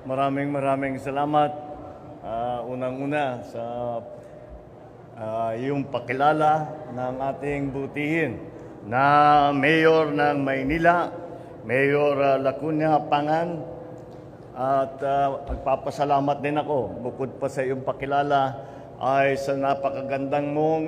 Maraming maraming salamat. Ah, unang-una sa ah, yung pakilala ng ating butihin na Mayor ng Maynila, Mayor ah, Lacuna Pangan, at uh, magpapasalamat din ako, bukod pa sa iyong pakilala, ay sa napakagandang mong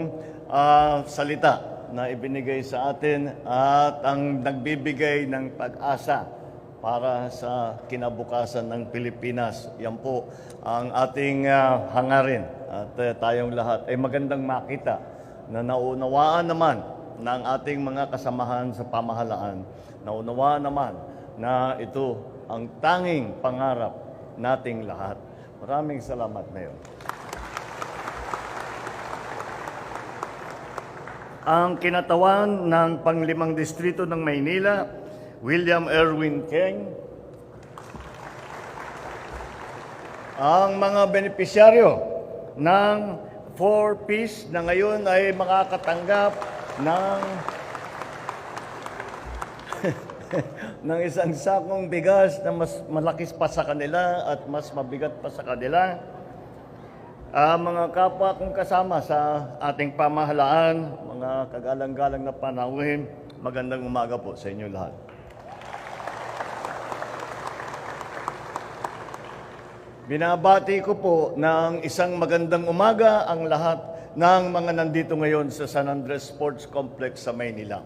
ah, salita na ibinigay sa atin at ang nagbibigay ng pag-asa para sa kinabukasan ng Pilipinas. Yan po ang ating ah, hangarin at ah, tayong lahat ay magandang makita na naunawaan naman ng ating mga kasamahan sa pamahalaan. Naunawaan naman na ito ang tanging pangarap nating lahat. Maraming salamat, Mayor. Ang kinatawan ng panglimang distrito ng Maynila, William Erwin King. Ang mga benepisyaryo ng 4-piece na ngayon ay makakatanggap ng ng isang sakong bigas na mas malaki pa sa kanila at mas mabigat pa sa kanila. Ah, mga kapwa kong kasama sa ating pamahalaan, mga kagalang-galang na panauhin, magandang umaga po sa inyo lahat. Binabati ko po ng isang magandang umaga ang lahat ng mga nandito ngayon sa San Andres Sports Complex sa Maynila.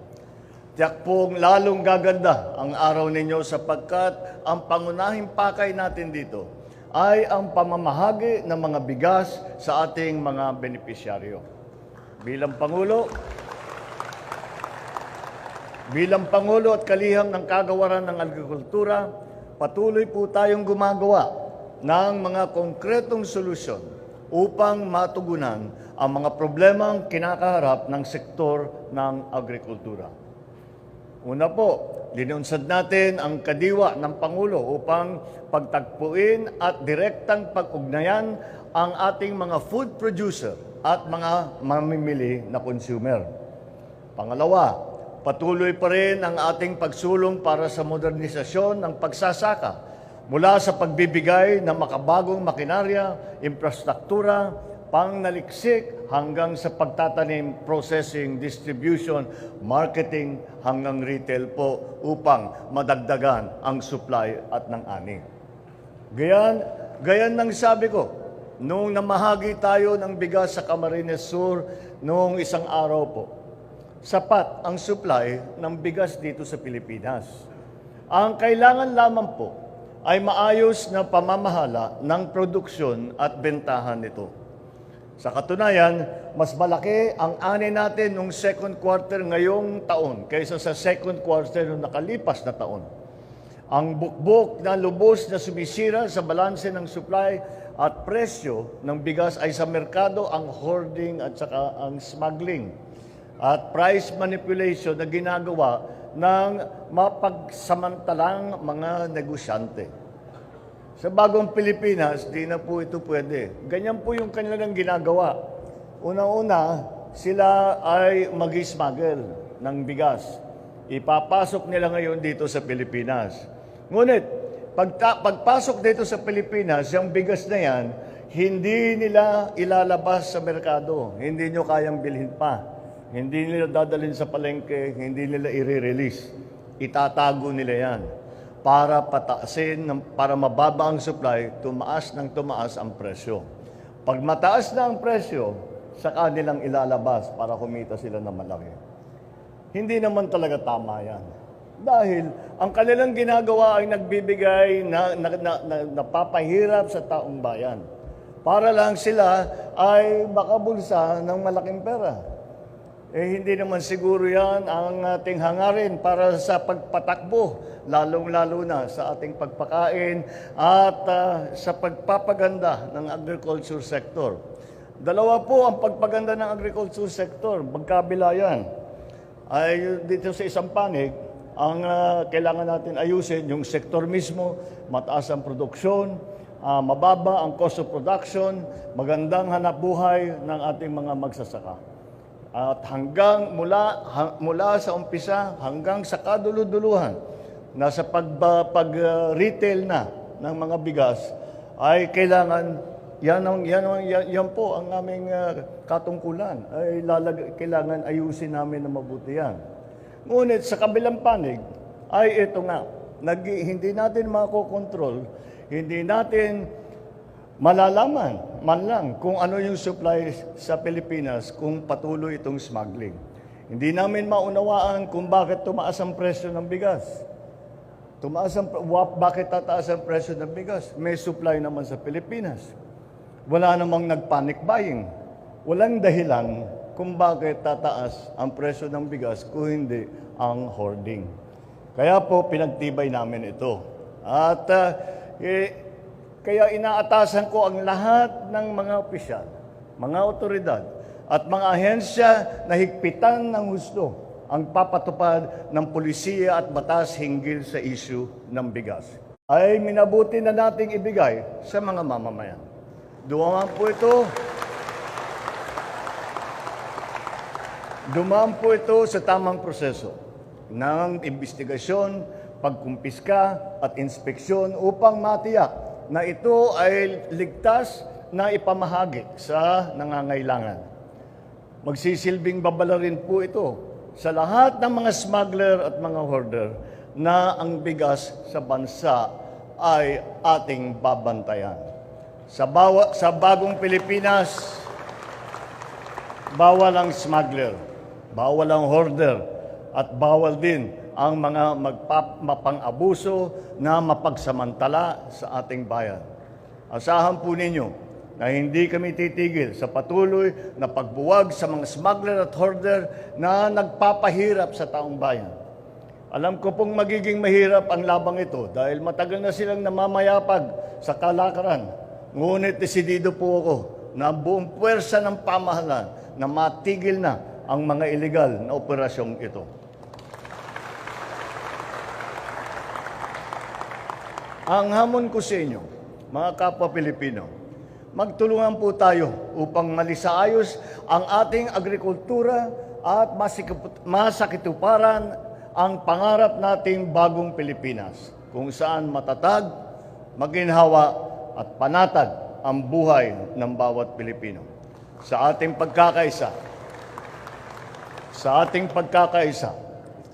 Tiyak pong lalong gaganda ang araw ninyo sapagkat ang pangunahing pakay natin dito ay ang pamamahagi ng mga bigas sa ating mga benepisyaryo. Bilang Pangulo, bilang Pangulo at kaliham ng kagawaran ng agrikultura, patuloy po tayong gumagawa ng mga konkretong solusyon upang matugunan ang mga problemang kinakaharap ng sektor ng agrikultura. Una po, linunsad natin ang kadiwa ng Pangulo upang pagtagpuin at direktang pag-ugnayan ang ating mga food producer at mga mamimili na consumer. Pangalawa, patuloy pa rin ang ating pagsulong para sa modernisasyon ng pagsasaka mula sa pagbibigay ng makabagong makinarya, infrastruktura, pangnaliksik hanggang sa pagtatanim, processing, distribution, marketing hanggang retail po upang madagdagan ang supply at ng ani. Gayan, gayan ng sabi ko, nung namahagi tayo ng bigas sa Camarines Sur noong isang araw po, sapat ang supply ng bigas dito sa Pilipinas. Ang kailangan lamang po ay maayos na pamamahala ng produksyon at bentahan nito. Sa katunayan, mas malaki ang ani natin nung second quarter ngayong taon kaysa sa second quarter nung nakalipas na taon. Ang bukbok na lubos na sumisira sa balanse ng supply at presyo ng bigas ay sa merkado ang hoarding at saka ang smuggling at price manipulation na ginagawa ng mapagsamantalang mga negosyante. Sa bagong Pilipinas, di na po ito pwede. Ganyan po yung kanilang ginagawa. Una-una, sila ay mag-smuggle ng bigas. Ipapasok nila ngayon dito sa Pilipinas. Ngunit, pagta- pagpasok dito sa Pilipinas, yung bigas na yan, hindi nila ilalabas sa merkado. Hindi nyo kayang bilhin pa. Hindi nila dadalhin sa palengke, hindi nila i-release. Itatago nila yan para pataasin, para mababa ang supply, tumaas ng tumaas ang presyo. Pag mataas na ang presyo, saka nilang ilalabas para kumita sila ng malaki. Hindi naman talaga tama yan. Dahil ang kanilang ginagawa ay nagbibigay na, na, na, na napapahirap sa taong bayan. Para lang sila ay makabulsa ng malaking pera. Eh hindi naman siguro yan ang ating hangarin para sa pagpatakbo, lalong-lalo na sa ating pagpakain at ah, sa pagpapaganda ng agriculture sector. Dalawa po ang pagpaganda ng agriculture sector, magkabila yan. Ay dito sa isang panig, ang ah, kailangan natin ayusin yung sektor mismo, mataas ang produksyon, ah, mababa ang cost of production, magandang hanap buhay ng ating mga magsasaka. At hanggang mula ha- mula sa umpisa hanggang sa kaduluduluhan nasa pag pag uh, na ng mga bigas ay kailangan yan ang yan, ang, yan, yan po ang aming ah, katungkulan ay lalag, kailangan ayusin namin na mabuti yan. Ngunit sa kabilang panig ay ito nga nag, hindi natin makokontrol, hindi natin malalaman man lang kung ano yung supply sa Pilipinas kung patuloy itong smuggling. Hindi namin maunawaan kung bakit tumaas ang presyo ng bigas. Tumaas ang, bakit tataas ang presyo ng bigas? May supply naman sa Pilipinas. Wala namang nag-panic buying. Walang dahilan kung bakit tataas ang presyo ng bigas kung hindi ang hoarding. Kaya po pinagtibay namin ito. At ah, eh, kaya inaatasan ko ang lahat ng mga opisyal, mga otoridad, at mga ahensya na higpitan ng gusto ang papatupad ng polisiya at batas hinggil sa isyu ng bigas. Ay minabuti na nating ibigay sa mga mamamayan. Dumaman po ito Dumaan po ito sa tamang proseso ng investigasyon, pagkumpiska at inspeksyon upang matiyak na ito ay ligtas na ipamahagi sa nangangailangan. Magsisilbing babala rin po ito sa lahat ng mga smuggler at mga hoarder na ang bigas sa bansa ay ating babantayan. Sa, bawa, sa bagong Pilipinas, bawal ang smuggler, bawal ang hoarder, at bawal din ang mga magpap- mapang-abuso na mapagsamantala sa ating bayan. Asahan po ninyo na hindi kami titigil sa patuloy na pagbuwag sa mga smuggler at hoarder na nagpapahirap sa taong bayan. Alam ko pong magiging mahirap ang labang ito dahil matagal na silang namamayapag sa kalakaran. Ngunit desidido po ako na buong puwersa ng pamahalaan na matigil na ang mga illegal na operasyong ito. Ang hamon ko sa inyo, mga kapwa Pilipino, magtulungan po tayo upang malisaayos ang ating agrikultura at masakituparan ang pangarap nating bagong Pilipinas, kung saan matatag, maginhawa at panatag ang buhay ng bawat Pilipino. Sa ating pagkakaisa, sa ating pagkakaisa,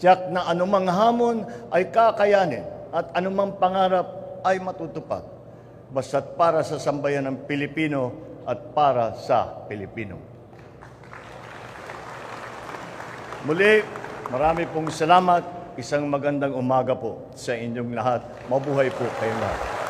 tiyak na anumang hamon ay kakayanin at anumang pangarap ay matutupad. Basta't para sa sambayan ng Pilipino at para sa Pilipino. Muli, marami pong salamat. Isang magandang umaga po sa inyong lahat. Mabuhay po kayong lahat.